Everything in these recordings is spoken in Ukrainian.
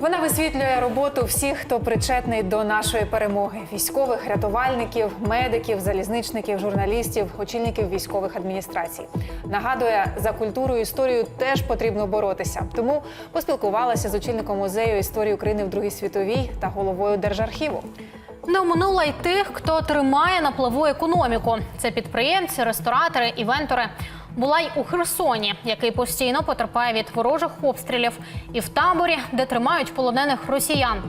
Вона висвітлює роботу всіх, хто причетний до нашої перемоги: військових, рятувальників, медиків, залізничників, журналістів, очільників військових адміністрацій. Нагадує, за культуру і історію теж потрібно боротися. Тому поспілкувалася з очільником музею історії України в Другій світовій та головою Держархіву. Не оминула й тих, хто тримає на плаву економіку. Це підприємці, ресторатори, івентори. Була й у Херсоні, який постійно потерпає від ворожих обстрілів, і в таборі, де тримають полонених росіян.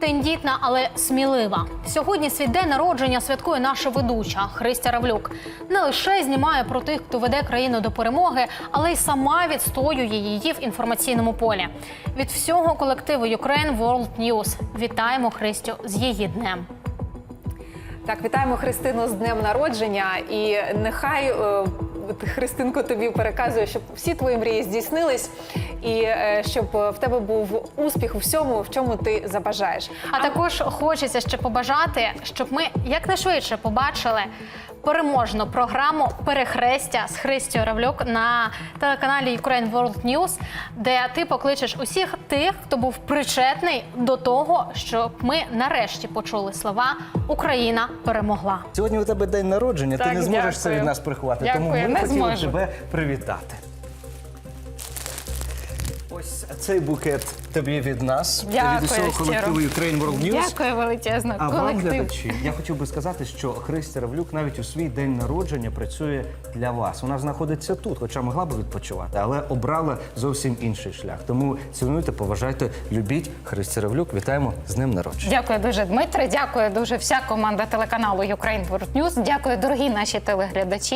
Тендітна, але смілива. Сьогодні свій день народження святкує наша ведуча Христя Равлюк. Не лише знімає про тих, хто веде країну до перемоги, але й сама відстоює її в інформаційному полі. Від всього колективу Ukraine World News вітаємо Христю з її днем. Так, вітаємо Христину з днем народження, і нехай е, Христинко тобі переказує, щоб всі твої мрії здійснились, і е, щоб в тебе був успіх у всьому, в чому ти забажаєш. А також хочеться ще побажати, щоб ми якнайшвидше побачили переможну програму Перехрестя з Христю Равлюк на телеканалі Ukraine World News, де ти покличеш усіх тих, хто був причетний до того, щоб ми нарешті почули слова Україна перемогла. Сьогодні у тебе день народження, ти не зможеш це від нас приховати. Дякую, тому ми зможу. тебе привітати. Ось цей букет тобі від нас, Дякую від усього щиро. колективу Ukraine World News. Дякую величезно. А вам, колектив. глядачі, я хотів би сказати, що Христя Равлюк навіть у свій день народження працює для вас. Вона знаходиться тут, хоча могла би відпочивати, але обрала зовсім інший шлях. Тому цінуйте, поважайте, любіть Христя Равлюк. Вітаємо з ним народження. Дякую дуже, Дмитре. Дякую дуже вся команда телеканалу Ukraine World News. Дякую, дорогі наші телеглядачі.